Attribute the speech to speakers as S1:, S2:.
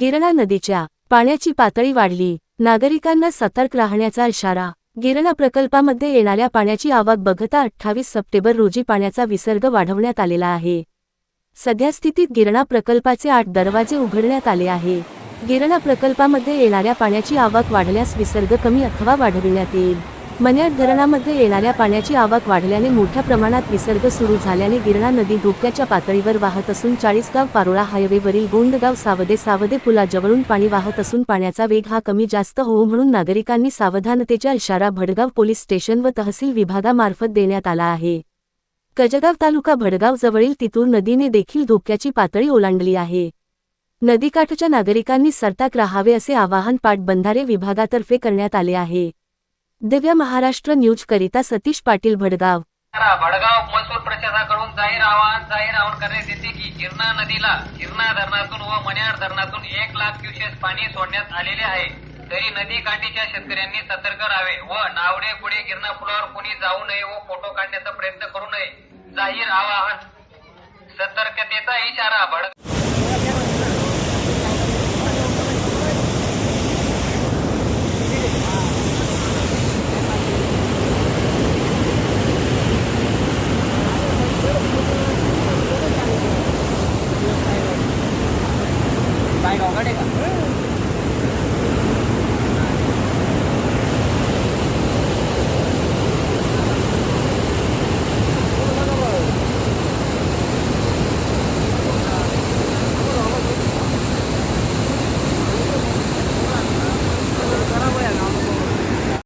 S1: गिरणा नदीच्या पाण्याची पातळी वाढली. नागरिकांना सतर्क राहण्याचा इशारा. गिरणा प्रकल्पामध्ये येणाऱ्या पाण्याची आवक बघता अठ्ठावीस सप्टेंबर रोजी पाण्याचा विसर्ग वाढवण्यात आलेला आहे. सध्या स्थितीत गिरणा प्रकल्पाचे आठ दरवाजे उघडण्यात आले आहे. गिरणा प्रकल्पामध्ये येणाऱ्या पाण्याची आवक वाढल्यास विसर्ग कमी अथवा वाढविण्यात येईल. मन्याड धरणामध्ये येणाऱ्या पाण्याची आवक वाढल्याने मोठ्या प्रमाणात विसर्ग सुरू झाल्याने गिरणा नदी धोक्याच्या पातळीवर वाहत असून चाळीसगाव पारोळा हायवेवरील गोंदगाव सावदे सावदे पुलाजवळून पाणी वाहत असून पाण्याचा वेग हा कमी जास्त होऊ म्हणून नागरिकांनी सावधानतेचा इशारा भडगाव पोलीस स्टेशन व तहसील विभागामार्फत देण्यात आला आहे. कजगाव तालुका भडगाव जवळील तितूर नदीने देखील धोक्याची पातळी ओलांडली आहे. नदीकाठच्या नागरिकांनी सरताक राहावे असे आवाहन पाटबंधारे विभागातर्फे करण्यात आले आहे. दिव्य महाराष्ट्र न्यूज करिता सतीश पाटील भडगाव.
S2: भडगाव महसूल प्रशासनाकडून जाहीर आवाहन जाहीर आवाहन करण्यात येते की गिरणा नदीला गिरणा धरणातून व मन्याड धरणातून एक लाख क्युसेस पाणी सोडण्यात आलेले आहे. तरी नदी काठीच्या शेतकऱ्यांनी सतर्क राहावे व नावडे पुढे गिरणा पुलावर कोणी जाऊ नये व फोटो काढण्याचा प्रयत्न करू नये. जाहीर आवाहन. सतर्कतेचा इशारा भडगाव आएगा होगा